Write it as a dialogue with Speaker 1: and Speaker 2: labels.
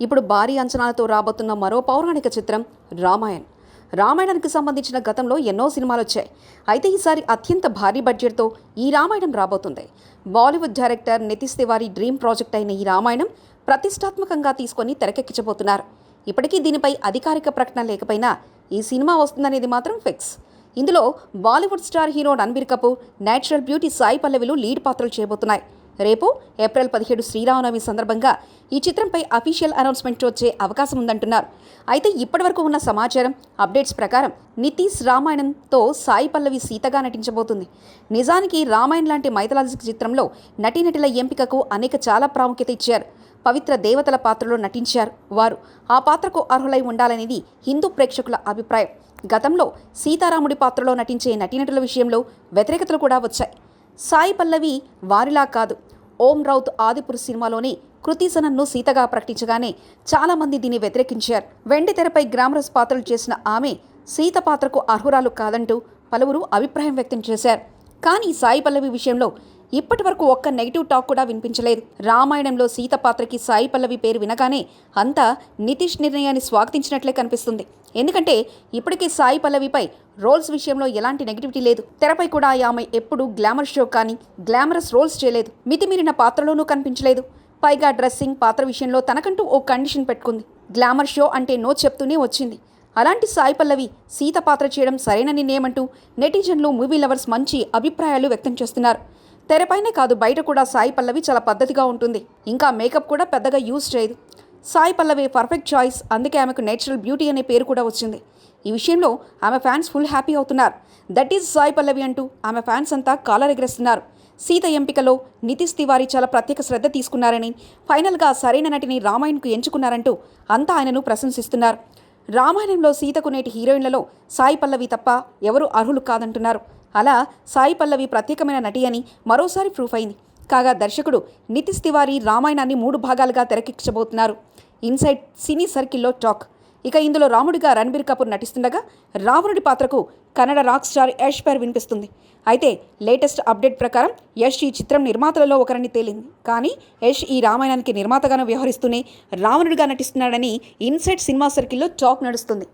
Speaker 1: ఇప్పుడు భారీ అంచనాలతో రాబోతున్న మరో పౌరాణిక చిత్రం రామాయణ్. రామాయణానికి సంబంధించిన గతంలో ఎన్నో సినిమాలు వచ్చాయి. అయితే ఈసారి అత్యంత భారీ బడ్జెట్తో ఈ రామాయణం రాబోతుంది. Bollywood director Nitesh Tiwari dream project అయిన ఈ రామాయణం ప్రతిష్టాత్మకంగా తీసుకొని తెరకెక్కించబోతున్నారు. ఇప్పటికీ దీనిపై అధికారిక ప్రకటన లేకపోయినా ఈ సినిమా వస్తుందనేది మాత్రం ఫిక్స్. ఇందులో Bollywood star hero Ranbir Kapoor natural beauty Sai పల్లవిలు lead పాత్రలు చేయబోతున్నాయి రేపు ఏప్రిల్ పదిహేడు శ్రీరామనవమి సందర్భంగా ఈ చిత్రంపై అఫీషియల్ అనౌన్స్మెంట్ వచ్చే అవకాశం ఉందంటున్నారు. అయితే ఇప్పటివరకు ఉన్న సమాచారం అప్డేట్స్ ప్రకారం నితీష్ రామాయణంతో సాయి పల్లవి సీతగా నటించబోతుంది. నిజానికి రామాయణ్ లాంటి మైథలాజిక్ చిత్రంలో నటీనటుల ఎంపికకు అనేక చాలా ప్రాముఖ్యత ఇచ్చారు. పవిత్ర దేవతల పాత్రలో నటించారు వారు. ఆ పాత్రకు అర్హులై ఉండాలనేది హిందూ ప్రేక్షకుల అభిప్రాయం. గతంలో సీతారాముడి పాత్రలో నటించే నటీనటుల విషయంలో వ్యతిరేకతలు కూడా వచ్చాయి. సాయి పల్లవి వారిలా కాదు. ఓం రౌత్ ఆదిపురు సినిమాలోని కృతిసనన్ను సీతగా ప్రకటించగానే చాలామంది దీన్ని వ్యతిరేకించారు. వెండి తెరపై గ్రామరస్ పాత్రలు చేసిన ఆమె సీత పాత్రకు అర్హురాలు కాదంటూ పలువురు అభిప్రాయం వ్యక్తం చేశారు. కానీ సాయి పల్లవి విషయంలో ఇప్పటి వరకు ఒక్క నెగిటివ్ టాక్ కూడా వినిపించలేదు. రామాయణంలో సీత పాత్రకి సాయి పల్లవి పేరు వినగానే అంతా నితీష్ నిర్ణయాన్ని స్వాగతించినట్లే కనిపిస్తుంది. ఎందుకంటే ఇప్పటికీ సాయి పల్లవిపై రోల్స్ విషయంలో ఎలాంటి నెగిటివిటీ లేదు. తెరపై కూడా ఆమె ఎప్పుడూ గ్లామర్ షో కానీ గ్లామరస్ రోల్స్ చేయలేదు. మితిమీరిన పాత్రలోనూ కనిపించలేదు. పైగా డ్రెస్సింగ్ పాత్ర విషయంలో తనకంటూ ఓ కండిషన్ పెట్టుకుంది. గ్లామర్ షో అంటే నో చెప్తూనే వచ్చింది. అలాంటి సాయి పల్లవి సీత పాత్ర చేయడం సరైన నిర్ణయమంటూ నెటిజన్లు మూవీ లవర్స్ మంచి అభిప్రాయాలు వ్యక్తం చేస్తున్నారు. తెరపైనే కాదు బయట కూడా సాయి పల్లవి చాలా పద్ధతిగా ఉంటుంది. ఇంకా మేకప్ కూడా పెద్దగా యూజ్ చేయదు. Sai Pallavi perfect choice. అందుకే ఆమెకు నేచురల్ బ్యూటీ అనే పేరు కూడా వచ్చింది. ఈ విషయంలో ఆమె ఫ్యాన్స్ ఫుల్ హ్యాపీ అవుతున్నారు. దట్ ఈజ్ సాయి పల్లవి అంటూ ఆమె ఫ్యాన్స్ అంతా కాలరిగరేస్తున్నారు. సీత ఎంపికలో నితీష్ తివారీ చాలా ప్రత్యేక శ్రద్ధ తీసుకున్నారని ఫైనల్గా సరైన నటిని రామాయణ్కు ఎంచుకున్నారంటూ అంతా ఆయనను ప్రశంసిస్తున్నారు. రామాయణంలో సీతకు నేటి హీరోయిన్లలో సాయి పల్లవి తప్ప ఎవరు అర్హులు కాదంటున్నారు. అలా సాయి పల్లవి ప్రత్యేకమైన నటి అని మరోసారి ప్రూఫ్ అయింది. కాగా దర్శకుడు నితిశ్ తివారీ రామాయణాన్ని మూడు భాగాలుగా తెరకెక్కించబోతున్నారు ఇన్సైడ్ సినీ సర్కిల్లో టాక్. ఇక ఇందులో రాముడిగా రణబీర్ కపూర్ నటిస్తుండగా రావణుడి పాత్రకు కన్నడ రాక్ స్టార్ యష్ పేరు వినిపిస్తుంది. అయితే లేటెస్ట్ అప్డేట్ ప్రకారం యష్ ఈ చిత్రం నిర్మాతలలో ఒకరని తేలింది. కానీ యష్ ఈ రామాయణానికి నిర్మాతగాను వ్యవహరిస్తూనే రావణుడిగా నటిస్తున్నాడని ఇన్సైడ్ సినిమా సర్కిల్లో టాక్ నడుస్తుంది.